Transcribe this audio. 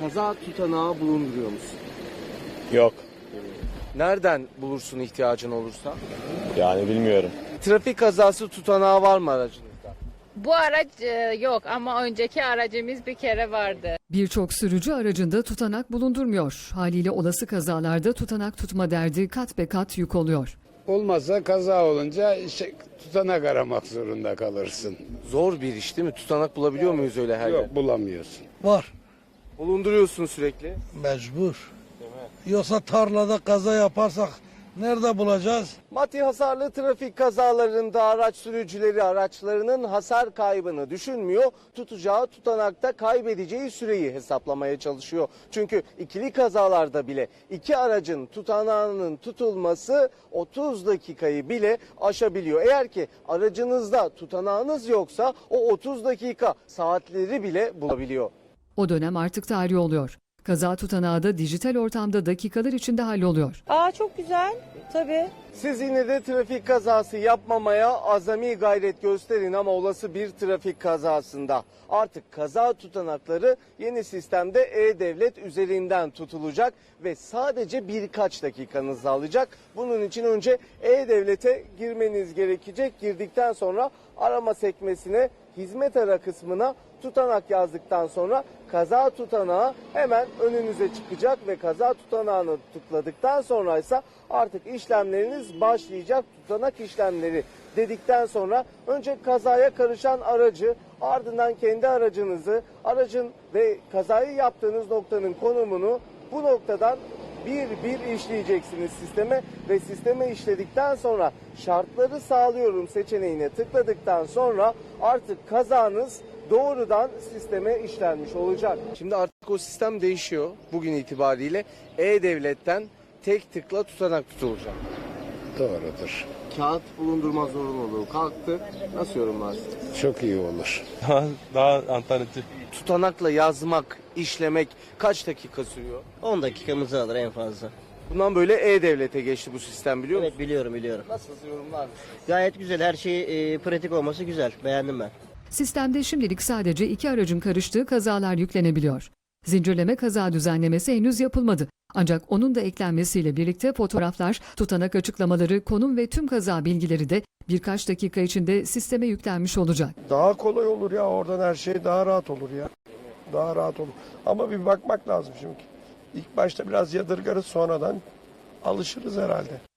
kaza tutanağı bulunduruyor musun? Yok. Nereden bulursun ihtiyacın olursa? Yani bilmiyorum. Trafik kazası tutanağı var mı aracınızda? Bu araç e, yok ama önceki aracımız bir kere vardı. Birçok sürücü aracında tutanak bulundurmuyor. Haliyle olası kazalarda tutanak tutma derdi kat be kat yük oluyor. Olmazsa kaza olunca işte tutanak aramak zorunda kalırsın. Zor bir iş değil mi? Tutanak bulabiliyor muyuz öyle her yer? Yok bulamıyorsun. Var. Bulunduruyorsun sürekli. Mecbur. Yoksa tarlada kaza yaparsak nerede bulacağız? Maddi hasarlı trafik kazalarında araç sürücüleri araçlarının hasar kaybını düşünmüyor. Tutacağı tutanakta kaybedeceği süreyi hesaplamaya çalışıyor. Çünkü ikili kazalarda bile iki aracın tutanağının tutulması 30 dakikayı bile aşabiliyor. Eğer ki aracınızda tutanağınız yoksa o 30 dakika saatleri bile bulabiliyor. O dönem artık tarih oluyor. Kaza tutanağı da dijital ortamda dakikalar içinde halloluyor. Aa çok güzel. Tabii. Siz yine de trafik kazası yapmamaya azami gayret gösterin ama olası bir trafik kazasında artık kaza tutanakları yeni sistemde E-Devlet üzerinden tutulacak ve sadece birkaç dakikanızı alacak. Bunun için önce E-Devlet'e girmeniz gerekecek. Girdikten sonra arama sekmesine hizmet ara kısmına tutanak yazdıktan sonra kaza tutanağı hemen önünüze çıkacak ve kaza tutanağını tıkladıktan sonra ise artık işlemleriniz başlayacak tutanak işlemleri dedikten sonra önce kazaya karışan aracı ardından kendi aracınızı aracın ve kazayı yaptığınız noktanın konumunu bu noktadan bir bir işleyeceksiniz sisteme ve sisteme işledikten sonra şartları sağlıyorum seçeneğine tıkladıktan sonra artık kazanız doğrudan sisteme işlenmiş olacak. Şimdi artık o sistem değişiyor bugün itibariyle E-Devlet'ten tek tıkla tutanak tutulacak. Doğrudur. Kağıt bulundurma zorunluluğu kalktı. Nasıl yorumlarsınız? Çok iyi olur. Daha, daha alternatif. Tutanakla yazmak, işlemek kaç dakika sürüyor? 10 dakikamızı alır en fazla. Bundan böyle E-Devlet'e geçti bu sistem biliyor musun? Evet biliyorum biliyorum. Nasıl yorumlar mısın? Gayet güzel her şey e, pratik olması güzel. Beğendim ben. Sistemde şimdilik sadece iki aracın karıştığı kazalar yüklenebiliyor. Zincirleme kaza düzenlemesi henüz yapılmadı. Ancak onun da eklenmesiyle birlikte fotoğraflar, tutanak açıklamaları, konum ve tüm kaza bilgileri de birkaç dakika içinde sisteme yüklenmiş olacak. Daha kolay olur ya oradan her şey daha rahat olur ya. Daha rahat olur. Ama bir bakmak lazım çünkü. İlk başta biraz yadırgarız sonradan alışırız herhalde.